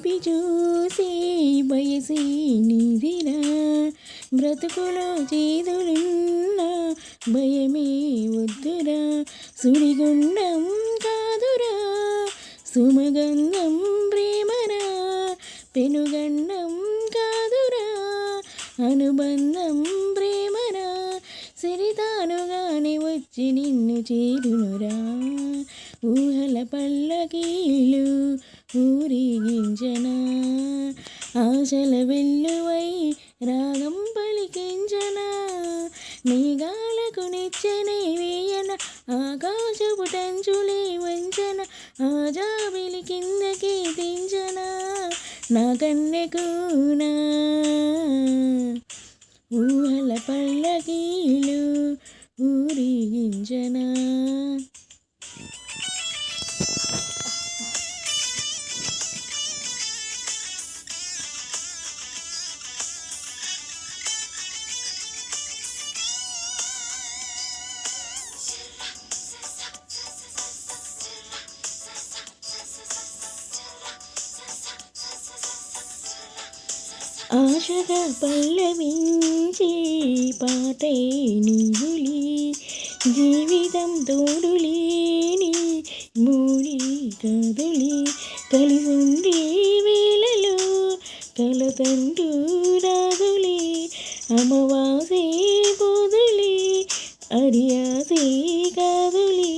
ప్రేమలో చూసి బయసి నీదిరా. బ్రతుకులో చేదులున్న భయమే వద్దురా. సుడిగుండం కాదురా. సుమగంధం ప్రేమరా. పెనుగండం కాదురా. అనుబంధం ప్రేమరా. సిరితానుగానే వచ్చి నిన్ను చేరునురా. ఊహల పల్లకీలు ఊరేగించనా ఆశల వెల్లువై రాగం పలికించనా మేఘాలకు నిచ్చనే వేయన ఆకాశపు టంచులే వంచన ఆ జాబిలి కిందకి దించన నా కన్నెకునా ఊహల పల్లకీలు ఊరిగించనా ఆశగా పల్లవించి పాటే నీవులి జీవితం తోడులేని మూడి కదులి కలిసుండే వేళలో కలతంటూ రాదులే అమవాసే పోదులే అడియాసే కాదులే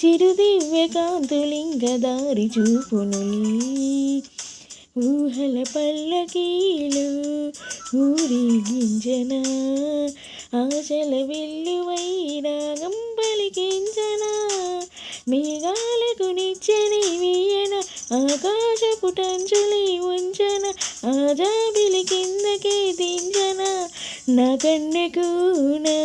చిరుదివ్య కాంతులింగ దారి చూపునులే ఊహల పల్లకీలు ఊరేగించనా ఆశల వెల్లువై రాగం పలికించనా మేఘాలకు నిచ్చని వీయన ఆకాశపు టంచులి ఉంచన ఆజాబిలి కిందకే దించన నా కన్నెకునా